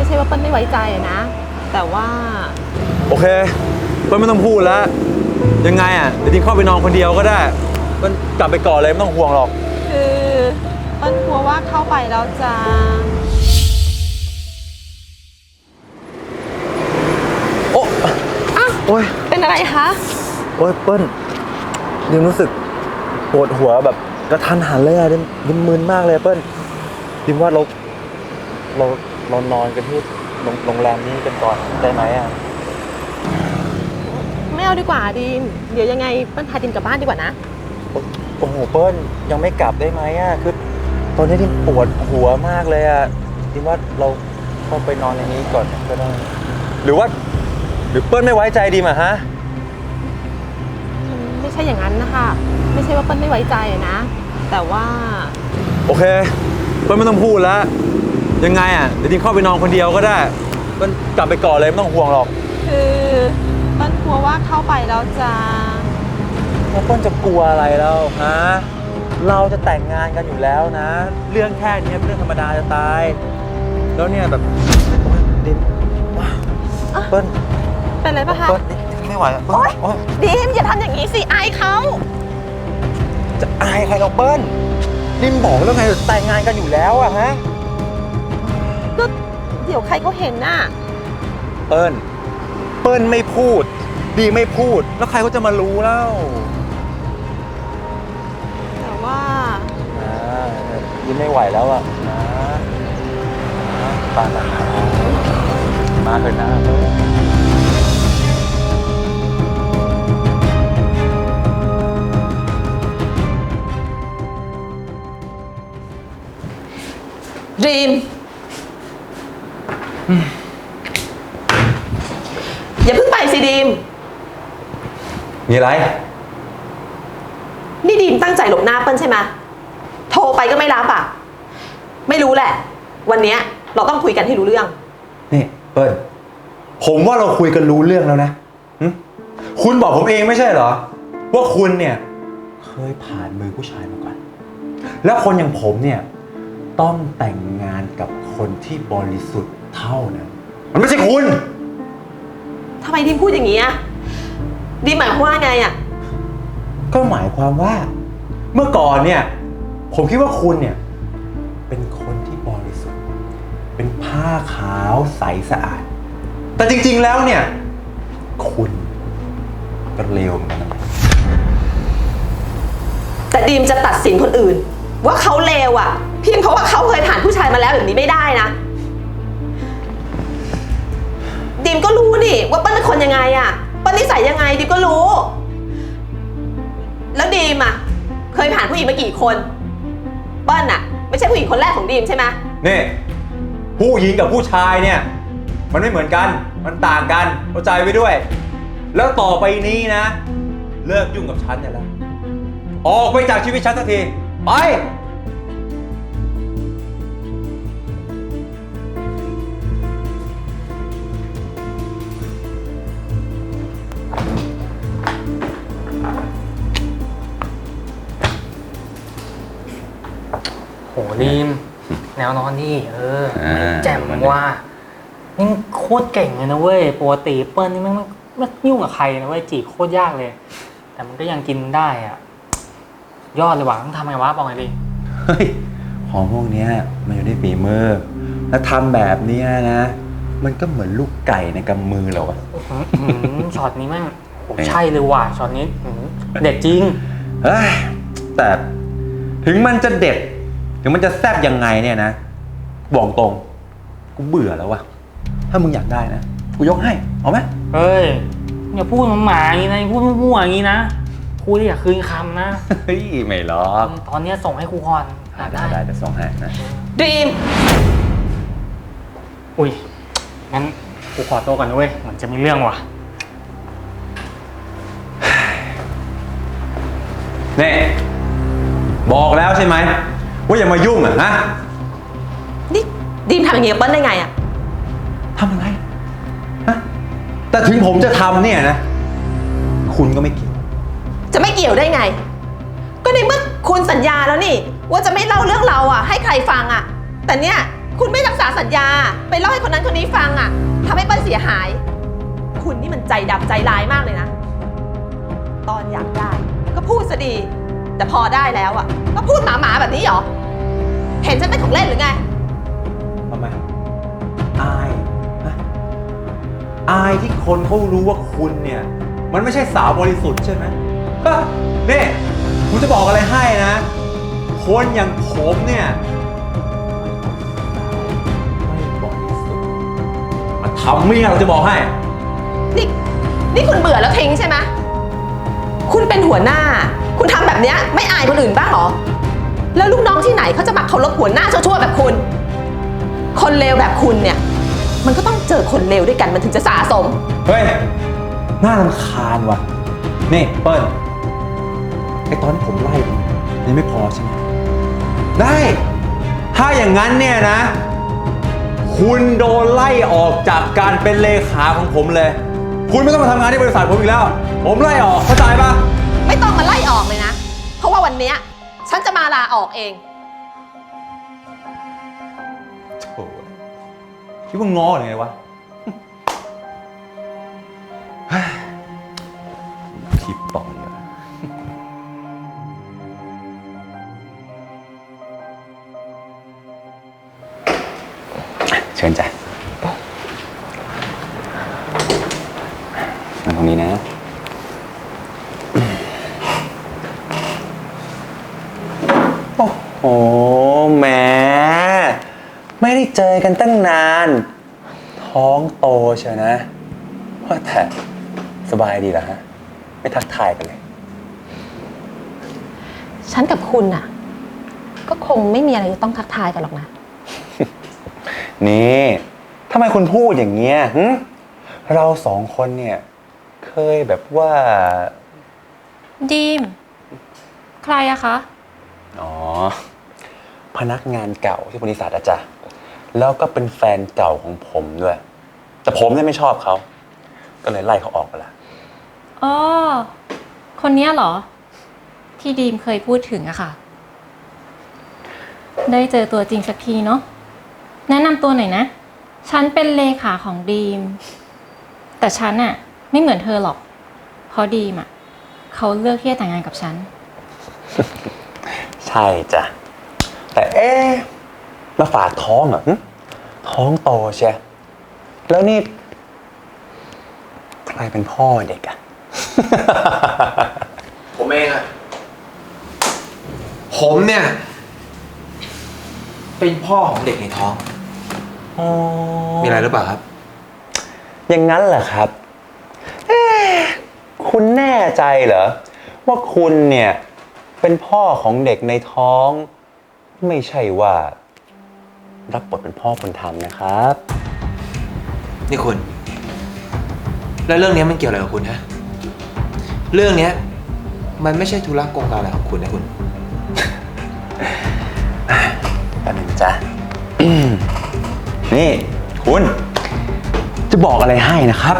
ไม่ใช่ว่าเปิ้ลไม่ไว้ใจนะ แต่ว่า โอเคเปิ้ลไม่ต้องพูดแล้ว ยังไงอะเดี๋ยวดิมเข้าไปนอนคนเดียวก็ได้เปิ้ลกลับไปก่อนเลยไม่ต้องห่วงหรอก คือเปิ้ลกลัวว่าเข้าไปแล้วจะโอ้อ้าวโอ้ยเป็นอะไรคะ โอ้ยเปิ้ลดิมรู้สึกปวดหัวแบบกระทันหันเลยอะดิมดิมมึนมากเลยเปิ้ลดิมว่าเราเรา เรานอนกันที่โรงโรงแรมนี้กันก่อนได้ไหมอะไม่เอาดีกว่าดีมเดี๋ยวยังไงเปิ้ลพาดิมกลับบ้านดีกว่านะ โอ้โหเปิ้ลยังไม่กลับได้ไหมอะคือตอนนี้ดิมปวดหัวมากเลยอะดิมว่าเราเข้าไปนอนในนี้ก่อนก็ได้ หรือว่า หรือเปิ้ลไม่ไว้ใจดิมอะฮะไม่ใช่อย่างนั้นนะคะไม่ใช่ว่าเปิ้ลไม่ไว้ใจนะ แต่ว่า โอเค เปิ้ลไม่ต้องพูดแล้ว ยังไงอะเดี๋ยวดิมเข้าไปนอนคนเดียวก็ได้เปิ้ลกลับไปก่อนเลยไม่ต้องห่วงหรอกคือเปิ้ลกลัวว่าเข้าไปแล้วจะแล้วเปิ้ลจะกลัวอะไรแล้วฮะเราจะแต่งงานกันอยู่แล้วนะ เรื่องแค่นี้เป็นเรื่องธรรมดาจะตาย แล้วเนี่ยแบบโอ๊ยดิมว้าวเปิ้ลเป็นไรปะคะเปิ้ลไม่ไหวอะเปิ้ลโอ๊ยโอ๊ยดีมอย่าทำอย่างนี้สิอายเขาจะอายใครเราเปิ้ลดิมบอกแล้วไงแต่งงานกันอยู่แล้วอะฮะก็เดี๋ยวใครเขาเห็นน่ะ เปิ้ล เปิ้ลไม่พูด ดีไม่พูด แล้วใครเขาจะมารู้แล้วแต่ว่า อ่ายิ้มไม่ไหวแล้วอะนะนะปานามาเถอะนะเออดีมอย่า เพิ่งไปสิดีม มีอะไร นี่ดีมตั้งใจหลบหน้าเปิ้ลใช่ไหมโทรไปก็ไม่รับอะ ไม่รู้แหละ วันเนี้ยเราต้องคุยกันให้รู้เรื่อง นี่เปิ้ลผมว่าเราคุยกันรู้เรื่องแล้วนะหึคุณบอกผมเองไม่ใช่เหรอ ว่าคุณเนี่ย เคยผ่านมือผู้ชายมาก่อน แล้วคนอย่างผมเนี่ย ต้องแต่งงานกับคนที่บริสุทธิ์เท่านั้น มันไม่ใช่คุณ ทำไมดีมพูดอย่างนี้อะดีมหมายความว่าไงอะก็หมายความว่า เมื่อก่อนเนี่ย ผมคิดว่าคุณเนี่ย เป็นคนที่บริสุทธิ์ เป็นผ้าขาวใสสะอาด แต่จริงๆแล้วเนี่ย คุณก็เลวเหมือนกันนะแต่ดีมจะตัดสินคนอื่น ว่าเขาเลวอะเพียงเพราะว่าเขาเคยผ่านผู้ชายมาแล้วแบบนี้ไม่ได้นะ ดีมก็รู้นี่ว่าเปิ้ลเป็นคนยังไงอะเปิ้ลนิสัยยังไงดีมก็รู้ แล้วดีมอะเคยผ่านผู้หญิงมากี่คน เปิ้ลอะไม่ใช่ผู้หญิงคนแรกของดีมใช่ไหมนี่ผู้หญิงกับผู้ชายเนี่ย มันไม่เหมือนกัน มันต่างกันเข้าใจไว้ด้วย แล้วต่อไปนี้นะ เลิกยุ่งกับฉันเนี่ยแล้วออกไปจากชีวิตฉันสักที ไป โหรีม แนวนอนนี่ เอออ่าแจ่มว่านี่โคตรเก่งเลยนะเว้ยปกติเปิ้ลนี่ไม่ไม่ยุ่งกับใครนะเว้ยจีบโคตรยากเลย แต่มันก็ยังกินได้อะ ยอดเลยว่ะต้องทำไงวะบอกหน่อยดิเฮ้ยของพวกเนี้ยมันอยู่ในฝีมือ แล้วทำแบบเนี้ยนะ มันก็เหมือนลูกไก่ในกำมือเราอะอื้อหืออื้อหือช็อตนี้แม่งโอ้ใช่เลยว่ะช็อตนี้อื้อหือเด็ดจริงเฮ้ยแต่ถึงมันจะเด็ด ถึงมันจะแซ่บยังไงเนี่ยนะ บอกตรง กูเบื่อแล้ววะถ้ามึงอยากได้นะ กูยกให้ เอาไหมเฮ้ยอย่าพูดมันหมาอย่างนี้นะอย่าพูดมั่วๆอย่างนี้นะพูดได้อย่าคืนคำนะ เฮ้ยไม่หรอกตอนเนี้ยส่งให้ครูก่อนอยากได้ได้ได้จะส่งให้นะ ดีมอุ้ยงั้นกูขอตัวก่อนนะเว้ยเหมือนจะมีเรื่องว่ะ นี่ บอกแล้วใช่ไหม ว่าอย่ามายุ่งอะฮะนี่ดีมทำอย่างนี้กับเปิ้ลได้ไงอะทำอะไรฮะแต่ถึงผมจะทำเนี่ยนะ คุณก็ไม่เกี่ยวจะไม่เกี่ยวได้ไง ก็ในเมื่อคุณสัญญาแล้วนี่ ว่าจะไม่เล่าเรื่องเราอะให้ใครฟังอะแต่เนี่ยคุณไม่รักษาสัญญา ไปเล่าให้คนนั้นคนนี้ฟังอะทำให้เปิ้ลเสียหาย คุณนี่มันใจดำใจร้ายมากเลยนะ ตอนอยากได้ ก็พูดซะดี แต่พอได้แล้วอะก็พูดหมาหมาๆแบบนี้เหรอ เห็นฉันเป็นของเล่นหรือไง ทำไมอายนะอายที่คนเขารู้ว่าคุณเนี่ย มันไม่ใช่สาวบริสุทธิ์ใช่ไหมฮะนี่ผมจะบอกอะไรให้นะ คนอย่างผมเนี่ยไม่บริสุทธิ์มันทำเมียเราจะบอกให้ นี่ นี่คุณเบื่อแล้วทิ้งใช่ไหมคุณเป็นหัวหน้า คุณทำแบบเนี้ยไม่อายคนอื่นบ้างเหรอ แล้วลูกน้องที่ไหนเขาจะมาเคารพหัวหน้าชั่วๆแบบคุณ คนเลวแบบคุณเนี่ย มันก็ต้องเจอคนเลวด้วยกันมันถึงจะสะสม เฮ้ย น่ารำคาญว่ะ นี่เปิ้ล ไอตอนที่ผมไล่คุณยังไม่พอใช่ไหม ได้ ถ้าอย่างนั้นเนี่ยนะ คุณโดนไล่ออกจากการเป็นเลขาของผมเลย คุณไม่ต้องมาทำงานที่บริษัทผมอีกแล้ว ผมไล่ออกเข้าใจปะไม่ต้องมาไล่ออกเลยนะ เพราะว่าวันเนี้ย ฉันจะมาลาออกเอง โถ่คิดว่าง้อหรือไงวะเฮ้ยคลิปต่อเลยอะเชิญจ้ะมาตรงนี้นะ โอ้โหแหมไม่ได้เจอกันตั้งนาน ท้องโตเชียวนะ ว่าแต่สบายดีเหรอฮะ ไม่ทักทายกันเลย ฉันกับคุณน่ะ ก็คงไม่มีอะไรจะต้องทักทายกันหรอกนะ นี่ทำไมคุณพูดอย่างเงี้ยหึเราสองคนเนี่ย เคยแบบว่า ดีม ใครอะคะ อ๋อ พนักงานเก่าที่บริษัทอะจ้ะ แล้วก็เป็นแฟนเก่าของผมด้วย แต่ผมเนี่ยไม่ชอบเขา ก็เลยไล่เขาออกไปละอ๋อ คนเนี้ยเหรอ ที่ดีมเคยพูดถึงอะค่ะ ได้เจอตัวจริงสักทีเนาะ แนะนำตัวหน่อยนะ ฉันเป็นเลขาของดีม แต่ฉันอะไม่เหมือนเธอหรอก เพราะดีมอะเขาเลือกที่จะแต่งงานกับฉัน ใช่จ้ะ แต่เอ๊ะ มาฝากท้องเหรอหึท้องโตเชียแล้วนี่ ใครเป็นพ่อเด็กอะผมเองอะผมเนี่ย เป็นพ่อของเด็กในท้อง มีอะไรหรือเปล่าครับ อย่างนั้นเหรอครับเอ๊ะคุณแน่ใจเหรอ ว่าคุณเนี่ย เป็นพ่อของเด็กในท้อง ไม่ใช่ว่า รับบทเป็นพ่อคนทำนะครับ นี่คุณ แล้วเรื่องนี้มันเกี่ยวอะไรกับคุณฮะ เรื่องเนี้ยมันไม่ใช่ธุระกงการอะไรของคุณนะคุณ แป๊บนึงนะจ๊ะอืมนี่ คุณ จะบอกอะไรให้นะครับ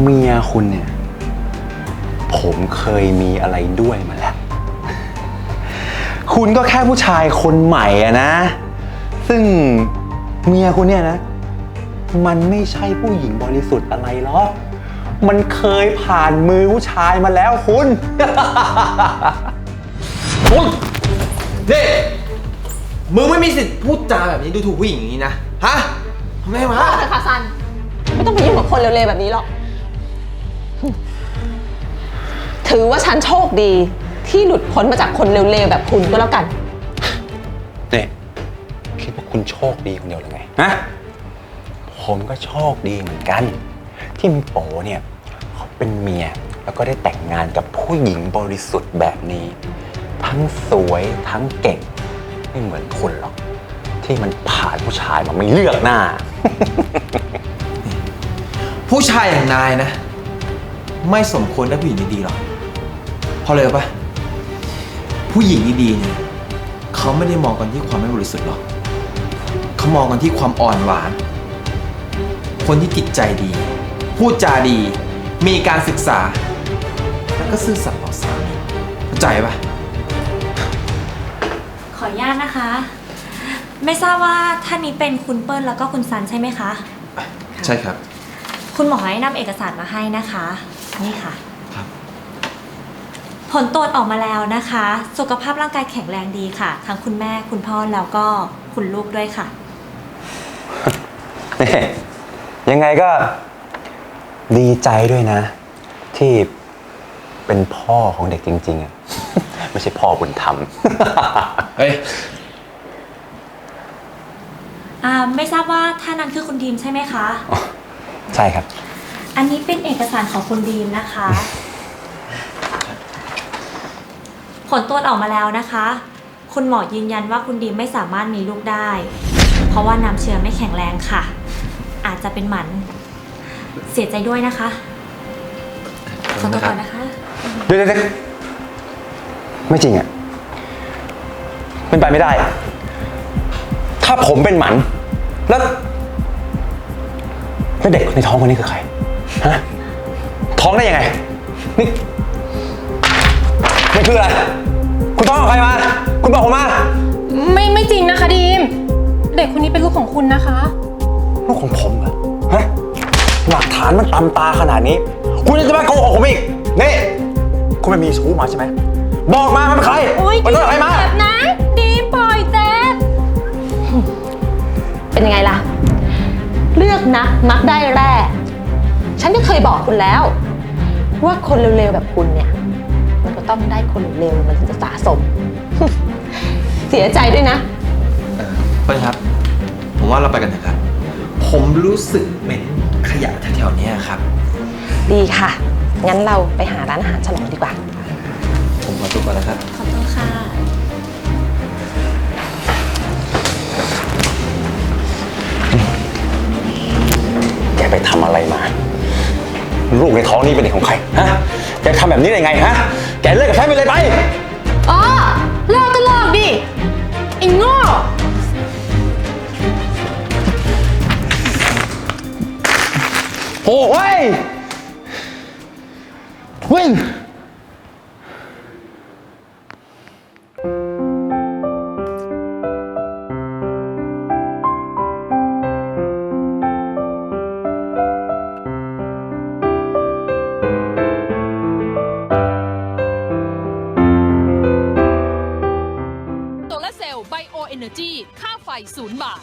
เมียคุณเนี่ย ผมเคยมีอะไรด้วยมาแล้ว คุณก็แค่ผู้ชายคนใหม่อะนะ ซึ่งเมียคุณเนี่ยนะ มันไม่ใช่ผู้หญิงบริสุทธิ์อะไรหรอก มันเคยผ่านมือผู้ชายมาแล้วคุณ คุณนี่มึงไม่มีสิทธิ์พูดจาแบบนี้ดูถูกผู้หญิงอย่างนี้นะ ฮะทำไมวะพอเถอะค่ะซัน ไม่ต้องไปยุ่งกับคนเร็วๆแบบนี้หรอก ถือว่าฉันโชคดีที่หลุดพ้นมาจากคนเร็วๆแบบคุณก็แล้วกันเนี่ย คิดว่าคุณโชคดีคนเดียวหรือไงฮะผมก็โชคดีเหมือนกัน ที่มีโปเนี่ยเขาเป็นเมียแล้วก็ได้แต่งงานกับผู้หญิงบริสุทธิ์แบบนี้ ทั้งสวยทั้งเก่ง ไม่เหมือนคุณหรอก ที่มันผ่านผู้ชายมาไม่เลือกหน้า ผู้ชายอย่างนายนะ ไม่สมควรได้ผู้หญิงดีๆหรอกเพราะเลยรู้ปะผู้หญิงดีๆเนี่ยเขาไม่ได้มองกันที่ความไม่บริสุทธิ์หรอก เขามองกันที่ความอ่อนหวาน คนที่จิตใจดี พูดจาดี มีการศึกษา แล้วก็ซื่อสัตย์ต่อสามีเข้าใจปะขออนุญาตนะคะ ไม่ทราบว่าท่านนี้เป็นคุณเปิ้ลแล้วก็คุณซันใช่ไหมคะ ใช่ครับ คุณหมอให้นำเอกสารมาให้นะคะ นี่ค่ะ ครับ ผลตรวจออกมาแล้วนะคะ สุขภาพร่างกายแข็งแรงดีค่ะ ทั้งคุณแม่คุณพ่อแล้วก็คุณลูกด้วยค่ะ นี่ยังไงก็ดีใจด้วยนะ ที่เป็นพ่อของเด็กจริงๆอะไม่ใช่พ่อบุญธรรม เฮ้ย อ่าไม่ทราบว่าท่านนั้นคือคุณดีมใช่ไหมคะ ใช่ครับ อันนี้เป็นเอกสารของคุณดีมนะคะ ผลตรวจออกมาแล้วนะคะ คุณหมอยืนยันว่าคุณดีมไม่สามารถมีลูกได้ เพราะว่าน้ำเชื้อไม่แข็งแรงค่ะอา จจะเป็นหมัน เสียใจด้วยนะคะขอตัวก่อนนะคะ เดี๋ยวเดี๋ยวเดี๋ยวไม่จริงอะเป็นไปไม่ได้ถ้าผมเป็นหมัน แล้วแล้วเด็กในท้องคนนี้คือใครฮะท้องได้ยังไงนี่มันคืออะไร คุณท้องกับใครมา คุณบอกผมมา ไม่ไม่จริงนะคะดีม เด็กคนนี้เป็นลูกของคุณนะคะ ลูกของผมเหรอฮะหลักฐานมันตำตาขนาดนี้ คุณยังจะมาโกหกผมอีกนี่คุณไปมีชู้มาใช่ไหมบอกมามันเป็นใครโอ๊ยมันดีเป็นมใครมาแบบนะดีมปล่อยแจ๊ดเป็นยังไงล่ะ เลือกนักมักได้แร่ฉันก็เคยบอกคุณแล้ว ว่าคนเร็วๆแบบคุณเนี่ย มันก็ต้องได้คนเร็วๆมันถึงจะสะสม เสียใจด้วยนะเออเปิ้ลครับ ผมว่าเราไปกันเถอะครับ ผมรู้สึกเหม็นขยะแถวๆเนี้ยครับ ดีค่ะ งั้นเราไปหาร้านอาหารฉลองดีกว่า ผมขอตัวก่อนนะครับ ขอบคุณค่ะ แกไปทำอะไรมา ลูกในท้องนี่เป็นเด็กของใคร ฮะ แกทำแบบนี้ได้ไงฮะ แกเลิกกับฉันไปเลยไปอ๋อ โอ้ยเฮ้ยโซลาเซลล์ไบโอเอเนอร์จีค่าไฟศูนย์บาท